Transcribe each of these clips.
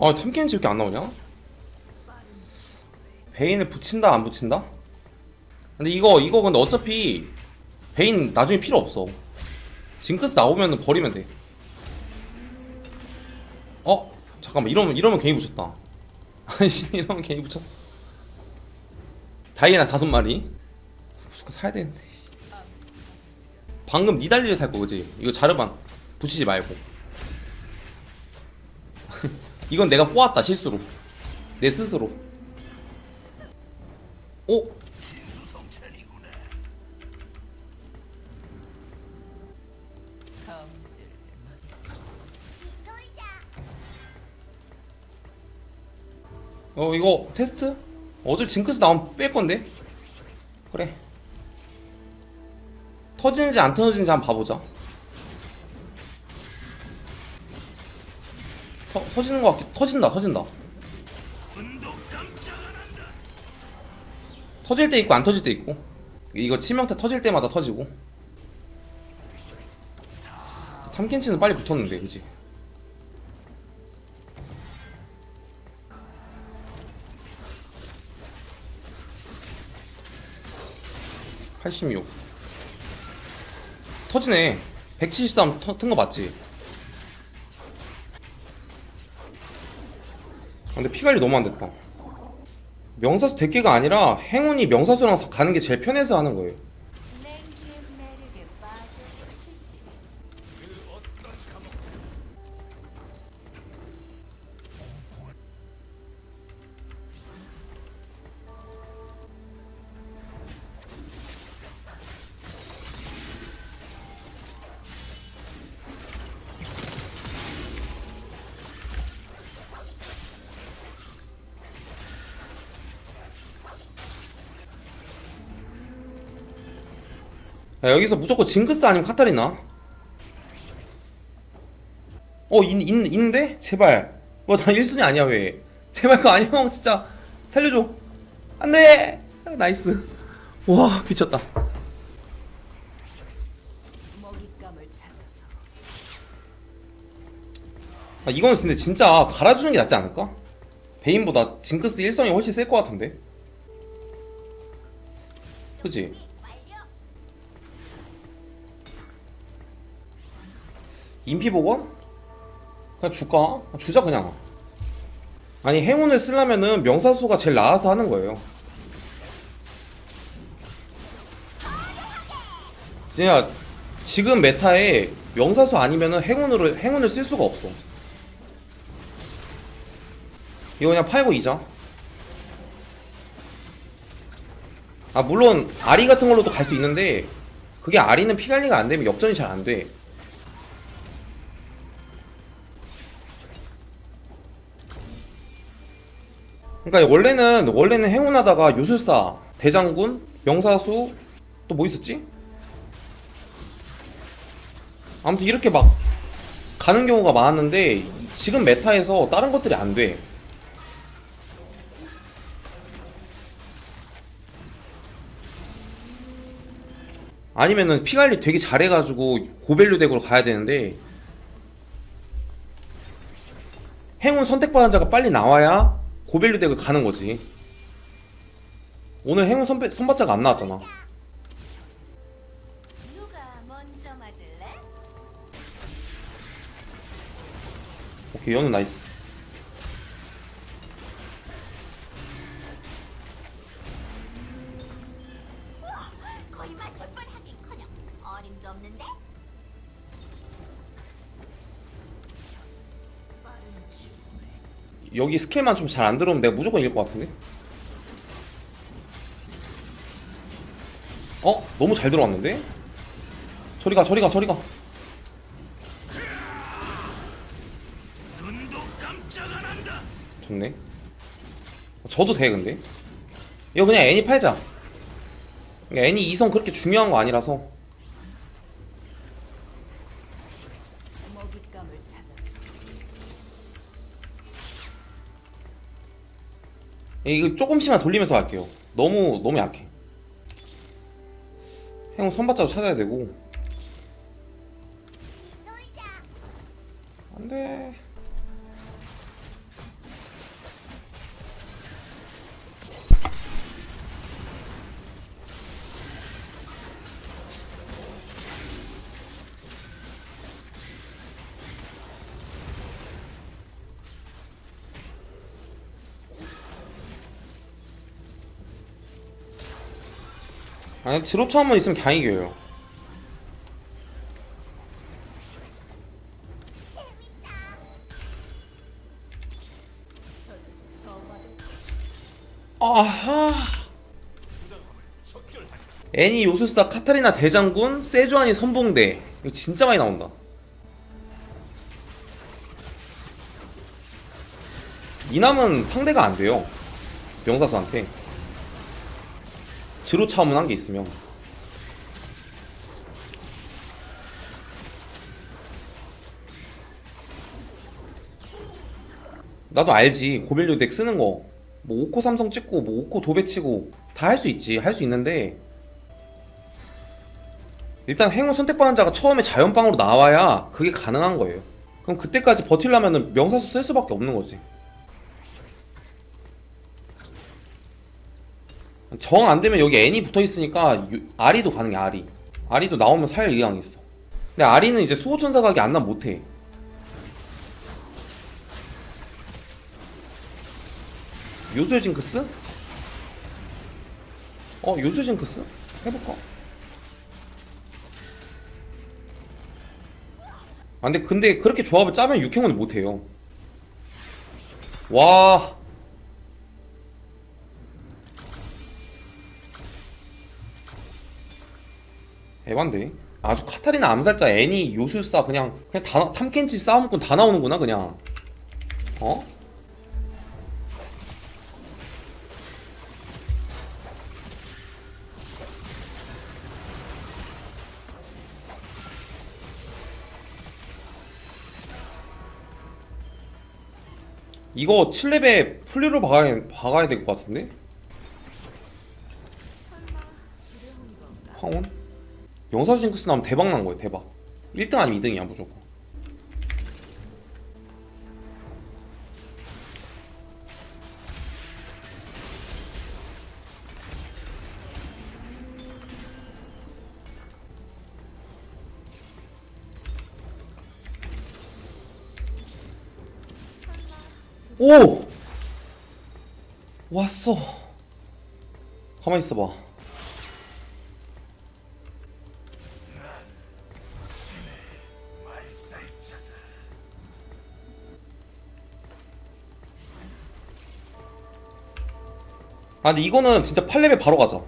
아 탐켄치 이렇게 안 나오냐? 베인을 붙인다 안 붙인다? 근데 이거 이거 근데 어차피 베인 나중에 필요 없어 징크스 나오면 버리면 돼 어? 잠깐만 이러면 이러면 괜히 붙였다 아이씨 이러면 괜히 붙였어 다이애나 다섯 마리 무조건 사야 되는데 방금 니달리를 살 거 그지? 이거 자르반 붙이지 말고 이건 내가 꼬았다 실수로 내 스스로 오? 어 이거 테스트? 어제 징크스 나오면 뺄 건데? 그래 터지는지 안 터지는지 한번 봐보자 터, 터지는 거 같기 터진다 터진다. 터질 때 있고 안 터질 때 있고. 이거 치명타 터질 때마다 터지고. 탐켄치는 빨리 붙었는데 그지? 86 터지네. 173 튼 거 맞지? 근데 피관리 너무 안 됐다. 명사수 대기가 아니라 행운이 명사수랑 가는 게 제일 편해서 하는 거예요 야, 여기서 무조건 징크스 아니면 카타리나? 어 있, 있, 있는데? 제발. 뭐나 1순위 아니야 왜. 제발 그거 아니야 형 진짜. 살려줘. 안돼! 나이스. 와 미쳤다. 아, 이거는 근데 진짜 갈아주는 게 낫지 않을까? 베인보다 징크스 일성이 훨씬 셀 것 같은데? 그지? 인피복원? 그냥 줄까? 주자 그냥 아니 행운을 쓰려면은 명사수가 제일 나아서 하는 거예요 진짜 지금 메타에 명사수 아니면은 행운으로 행운을 쓸 수가 없어 이거 그냥 팔고 이자 아 물론 아리 같은 걸로도 갈 수 있는데 그게 아리는 피 관리가 안 되면 역전이 잘 안 돼. 그러니까 원래는 원래는 행운하다가 요술사, 대장군, 명사수 또 뭐 있었지? 아무튼 이렇게 막 가는 경우가 많았는데 지금 메타에서 다른 것들이 안 돼. 아니면은 피 관리 되게 잘해가지고 고밸류 덱으로 가야 되는데 행운 선택받은 자가 빨리 나와야 고밸류 덱을 가는 거지. 오늘 행운 선배, 선발자가 안 나왔잖아. 오케이, 연우 나이스. 거의 맞을 뻔하긴 커녕 어림도 없는데? 여기 스킬만 좀 잘 안 들어오면 내가 무조건 이길 것 같은데? 어? 너무 잘 들어왔는데? 저리 가, 저리 가, 저리 가. 좋네. 저도 돼, 근데. 이거 그냥 애니 팔자. 그러니까 애니 이성 그렇게 중요한 거 아니라서. 이거 조금씩만 돌리면서 갈게요. 너무 너무 약해. 형 선발자도 찾아야 되고. 안돼. 아니 지로차 한번 있으면 그냥 이겨요. 아하. 애니 요술사 카타리나 대장군 세주안이 선봉대. 이거 진짜 많이 나온다. 이남은 상대가 안 돼요. 명사수한테 지로 차음은 한게 있으면. 나도 알지. 고벨류 덱 쓰는 거. 뭐 오코 삼성 찍고 뭐 오코 도배 치고 다 할 수 있지. 할 수 있는데. 일단 행운 선택받은 자가 처음에 자연빵으로 나와야 그게 가능한 거예요. 그럼 그때까지 버틸려면은 명사수 쓸 수밖에 없는 거지 정 안 되면 여기 N이 붙어 있으니까 유- 아리도 가능해 아리 아리도 나오면 살 의향이 있어 근데 아리는 이제 수호천사 각이 안 나면 못해 요술 징크스? 어 요술 징크스? 해볼까? 아 근데 근데 그렇게 조합을 짜면 육행은 못해요 와 에반데 아주 카타리나 암살자 애니 요술사 그냥 그냥 다 탐켄치 싸움꾼 다 나오는구나 그냥 어? 이거 7렙에 풀리로 박아야, 박아야 될 것 같은데? 황혼? 영사수 징크스 나오면 대박 난 거예요 대박. 1등 아니면 2등이야 무조건. 오! 왔어. 가만히 있어봐 아 근데 이거는 진짜 8렙에 바로 가자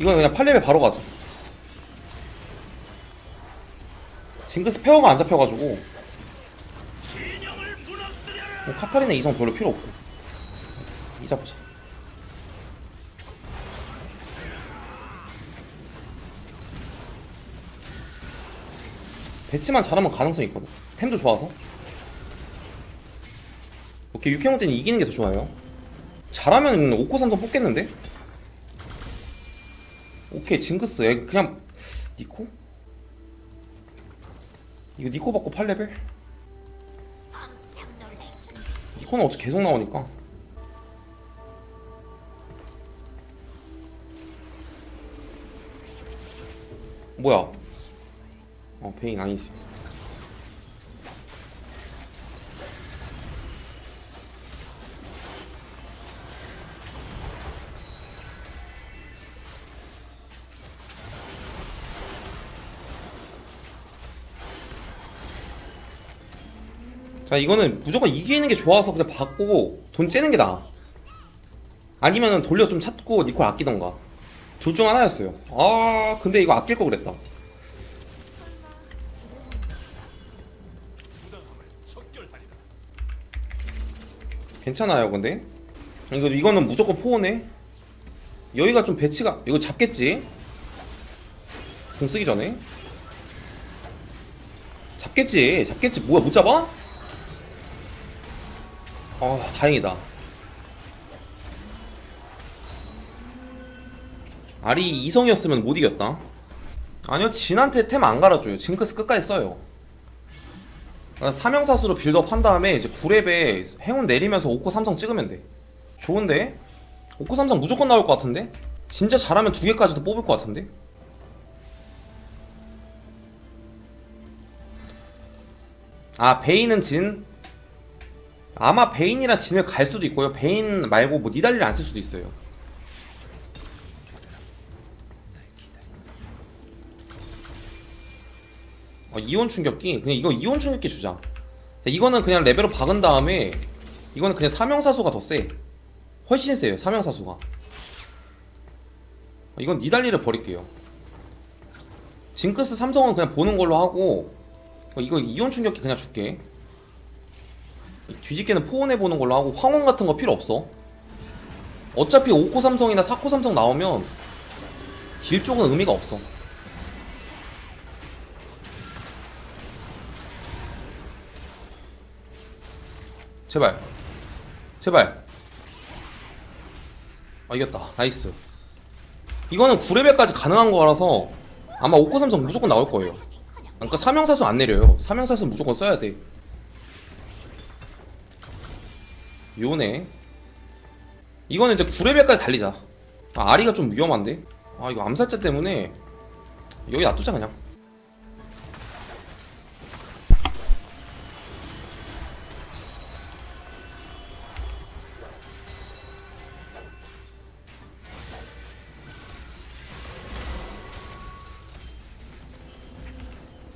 이건 그냥 8렙에 바로 가자 징크스 페어가 안 잡혀가지고. 뭐 카타리나 이성 별로 필요 없고. 이 잡자. 배치만 잘하면 가능성 있거든 템도 좋아서 오케이 육행호 때는 이기는 게 더 좋아요 잘하면 오코 삼성 뽑겠는데? 오케이 징크스 야, 그냥 니코? 이거 니코 받고 8레벨? 깜짝 놀랄 준비. 니코는 어차피 계속 나오니까 뭐야 어 베인 아니지 자 이거는 무조건 이기는 게 좋아서 그냥 받고 돈 째는 게 나아. 아니면은 돌려 좀 찾고 니콜 아끼던가. 둘 중 하나였어요. 아 근데 이거 아낄 거 그랬다. 괜찮아요 근데? 이거 이거는 무조건 포오네 여기가 좀 배치가 이거 잡겠지? 공 쓰기 전에? 잡겠지? 잡겠지? 뭐야 못 잡아? 아 다행이다 아리 이성이었으면 못 이겼다 아니요 진한테 템 안 갈아줘요 징크스 끝까지 써요 사명사수로 빌드업 한 다음에 이제 9렙에 행운 내리면서 5코 삼성 찍으면 돼 좋은데? 5코 삼성 무조건 나올 것 같은데? 진짜 잘하면 두 개까지도 뽑을 것 같은데? 아 베이는 진 아마 베인이랑 진을 갈 수도 있고요. 베인 말고 뭐 니달리를 안 쓸 수도 있어요. 어, 이온 충격기? 그냥 이거 이온 충격기 주자. 자, 이거는 그냥 레벨업 박은 다음에 이거는 그냥 사명사수가 더 세. 훨씬 세요. 사명사수가. 어, 이건 니달리를 버릴게요. 징크스 삼성은 그냥 보는 걸로 하고 어, 이거 이온 충격기 그냥 줄게. 뒤집개는 포온해 보는 걸로 하고 황혼 같은 거 필요 없어. 어차피 5코 삼성이나 4코 삼성 나오면 딜 쪽은 의미가 없어. 제발. 제발. 아 이겼다. 나이스. 이거는 9레벨까지 가능한 거라서 아마 5코 삼성 무조건 나올 거예요. 그러니까 사명사수 안 내려요. 사명사수 무조건 써야 돼. 요네. 이거는 이제 9레벨까지 달리자. 아 아리가 좀 위험한데? 아 이거 암살자 때문에 여기 놔두자 그냥.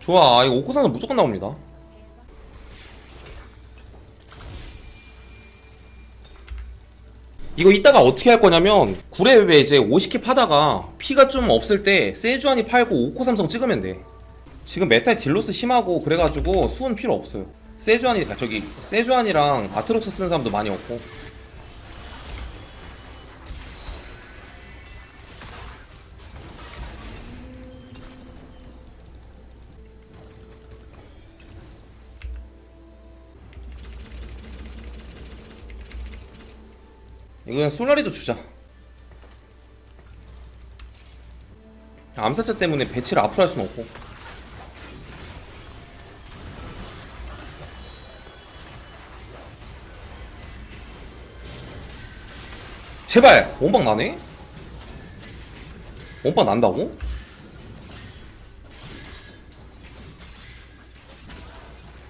좋아 아, 이거 오코사는 무조건 나옵니다 이거 이따가 어떻게 할 거냐면 구레베 이제 50킵 하다가 피가 좀 없을 때 세주안이 팔고 5코 삼성 찍으면 돼. 지금 메탈 딜로스 심하고 그래가지고 수은 필요 없어요. 세주안이 아, 저기 세주안이랑 아트록스 쓰는 사람도 많이 없고 이거 그냥 솔라리도 주자 암살자 때문에 배치를 앞으로 할 수는 없고 제발! 원방 나네? 원방 난다고?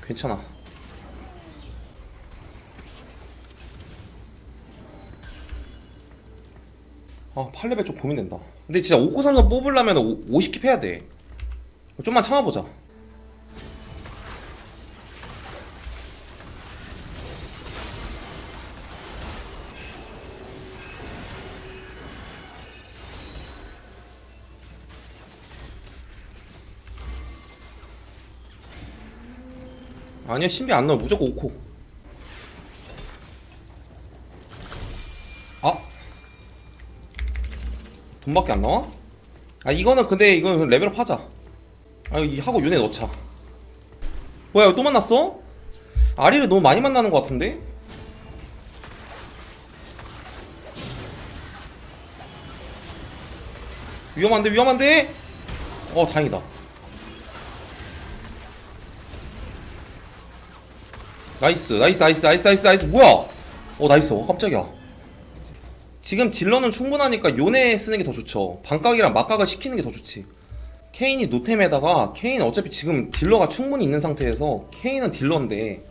괜찮아 아 8레벨 좀 고민된다. 근데 진짜 5코 삼성 뽑으려면 50킵 해야 돼. 좀만 참아보자. 아니야 신비 안 넣어 무조건 5코 아 돈밖에 안 나와? 아 이거는 근데 이거는 레벨업 하자 아 이- 하고 윤회 넣자 뭐야 또 만났어? 아리를 너무 많이 만나는 것 같은데? 위험한데 위험한데? 어 다행이다 나이스 나이스 나이스 나이스 나이스 나이스 뭐야 어 나이스 어 깜짝이야 지금 딜러는 충분하니까 요네 쓰는 게 더 좋죠. 반각이랑 막각을 시키는 게 더 좋지. 케인이 노템에다가 케인 어차피 지금 딜러가 충분히 있는 상태에서 케인은 딜러인데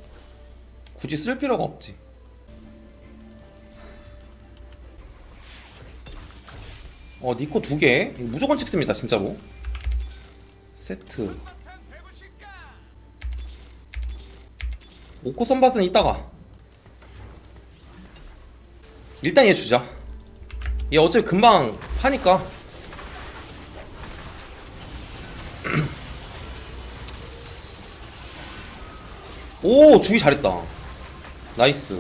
굳이 쓸 필요가 없지. 어 니코 두 개. 무조건 찍습니다 진짜로. 세트. 오코 선밭은 이따가. 일단 얘 주자. 얘 어차피 금방 파니까. 오 주기 잘했다. 나이스.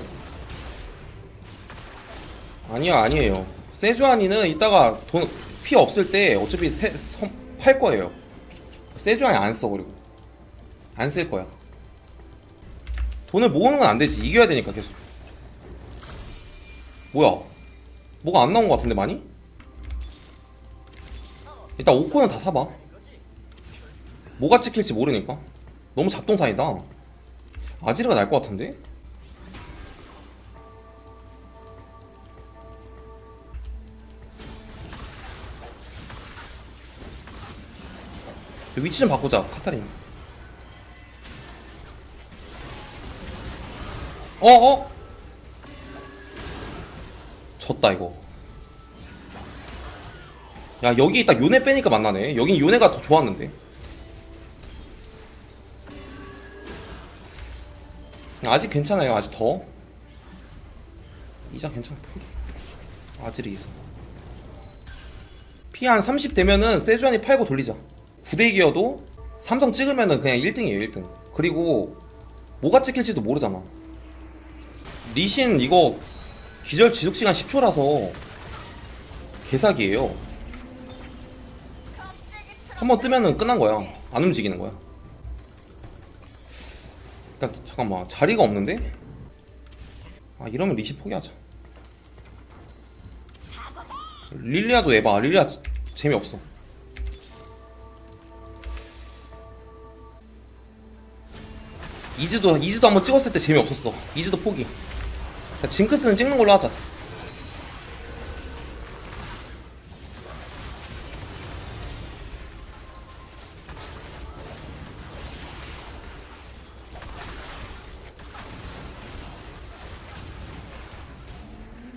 아니야 아니에요. 세주아니는 이따가 돈 피 없을 때 어차피 세, 선, 팔 거예요. 세주아니 안써 그리고. 안 쓸 거야. 돈을 모으는 건 안 되지. 이겨야 되니까 계속. 뭐야 뭐가 안 나온 것 같은데 많이? 일단 5코는 다 사봐 뭐가 찍힐지 모르니까 너무 잡동사니다 아지르가 날 것 같은데? 위치 좀 바꾸자 카타린 어 어? 졌다 이거. 야 여기 딱 요네 빼니까 만나네. 여긴 요네가 더 좋았는데. 아직 괜찮아요. 아직 더. 이자 괜찮아. 아직이 있어. 피 한 30 되면은 세주안이 팔고 돌리자. 9대기여도 삼성 찍으면은 그냥 1등이에요 1등. 그리고 뭐가 찍힐지도 모르잖아. 리신 이거 기절 지속 시간 10초라서 개사기예요. 한 번 뜨면은 끝난 거야. 안 움직이는 거야. 일단 잠깐만 자리가 없는데? 아 이러면 리신 포기하자. 릴리아도 에바. 릴리아 지- 재미없어. 이즈도 이즈도 한번 찍었을 때 재미없었어. 이즈도 포기. 자, 징크스는 찍는 걸로 하자.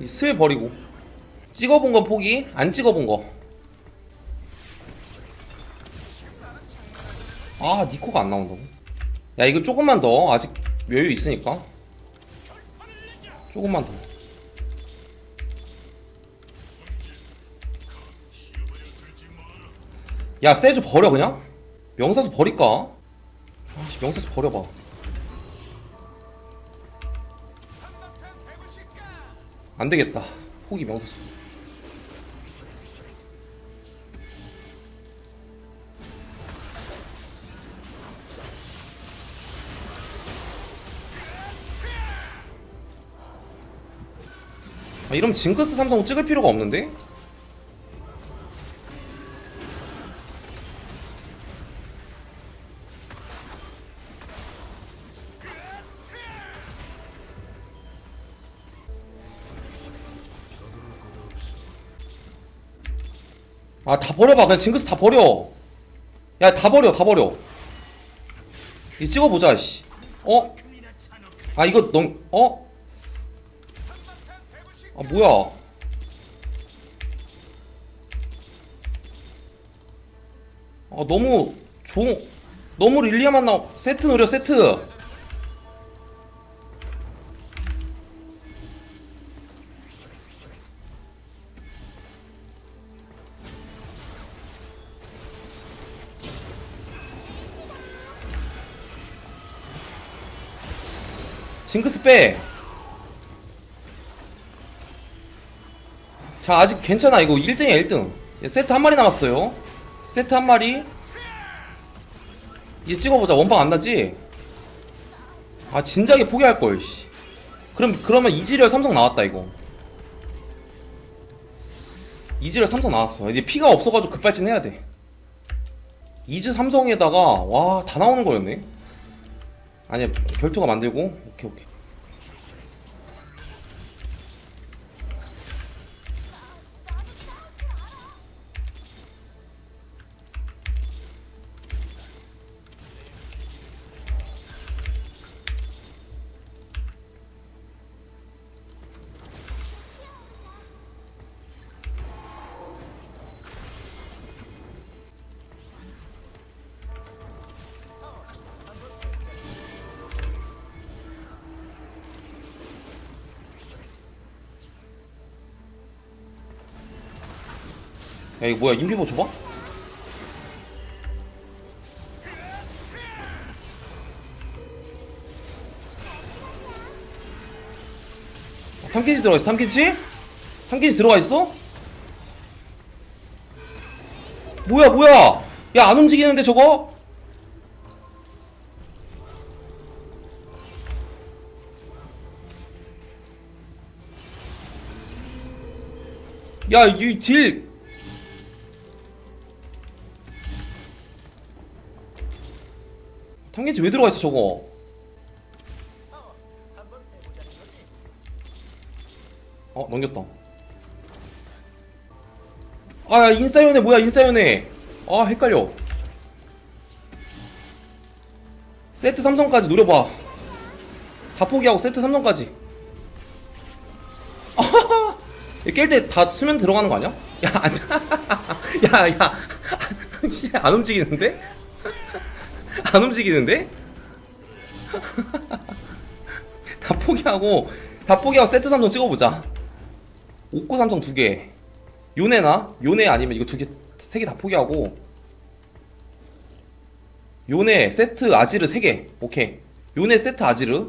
이 스웨 버리고 찍어본 건 포기 안 찍어본 거. 아 니코가 안 나온다고? 야 이거 조금만 더 아직 여유 있으니까 조금만 더. 야 세주 버려 그냥? 명사수 버릴까? 아씨 명사수 버려봐. 안 되겠다. 포기 명사수. 이러면 징크스 삼성 찍을 필요가 없는데? 아 다 버려봐 그냥 징크스 다 버려 야 다 버려 다 버려 이 찍어보자 씨 어? 아 이거 너무 어? 아 뭐야 아 너무 종 너무 릴리아만 나오 세트 노려 세트 징크스 빼. 자, 아직 괜찮아. 이거 1등이야, 1등. 예, 세트 한 마리 남았어요. 세트 한 마리. 이제 찍어보자. 원방 안 나지? 아, 진작에 포기할걸, 씨. 그럼, 그러면 이지리얼 삼성 나왔다, 이거. 이지리얼 삼성 나왔어. 이제 피가 없어가지고 급발진 해야 돼. 이즈 삼성에다가, 와, 다 나오는 거였네. 아니야 결투가 만들고 오케이 오케이 야 이거 뭐야 인비보 줘봐? 어, 탐켄치 들어가 있어 탐켄치? 탐켄치 들어가 있어? 뭐야 뭐야 야 안 움직이는데 저거? 야 이 딜 탐켄치 왜 들어가 있어 저거? 어 넘겼다. 아 인사연에 뭐야 인사연에? 아 헷갈려. 세트 삼성까지 노려봐. 다 포기하고 세트 3성까지 깰때 다 수면 들어가는 거 아니야? 야, 안, 야, 야, 씨, 안 움직이는데? 안 움직이는데? 다 포기하고, 다 포기하고 세트 삼성 찍어보자. 옥고 삼성 두 개. 요네나? 요네 아니면 이거 두 개, 세 개 다 포기하고. 요네, 세트, 아지르 세 개. 오케이. 요네, 세트, 아지르.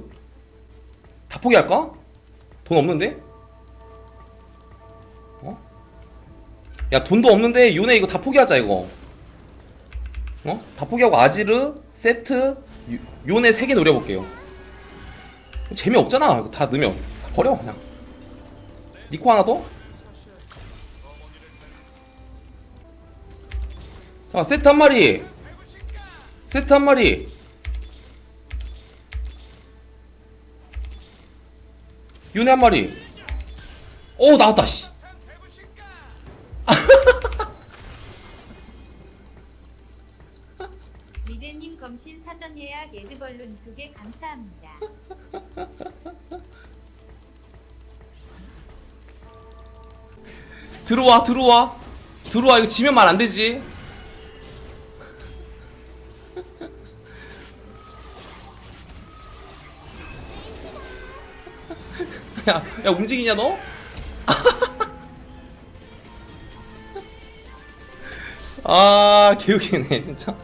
다 포기할까? 돈 없는데? 어? 야 돈도 없는데 요네 이거 다 포기하자 이거 어? 다 포기하고 아지르 세트 요- 요네 3개 노려볼게요. 재미없잖아. 이거 다 넣으면. 다 버려 그냥. 니코 하나 더? 자 세트 한 마리. 세트 한 마리. 요네 한 마리. 오 나왔다 씨 예약 에드벌룬 두 개 감사합니다. 들어와 들어와 들어와 이거 지면 말 안 되지 야, 야 움직이냐 너? 아 개웃기네 진짜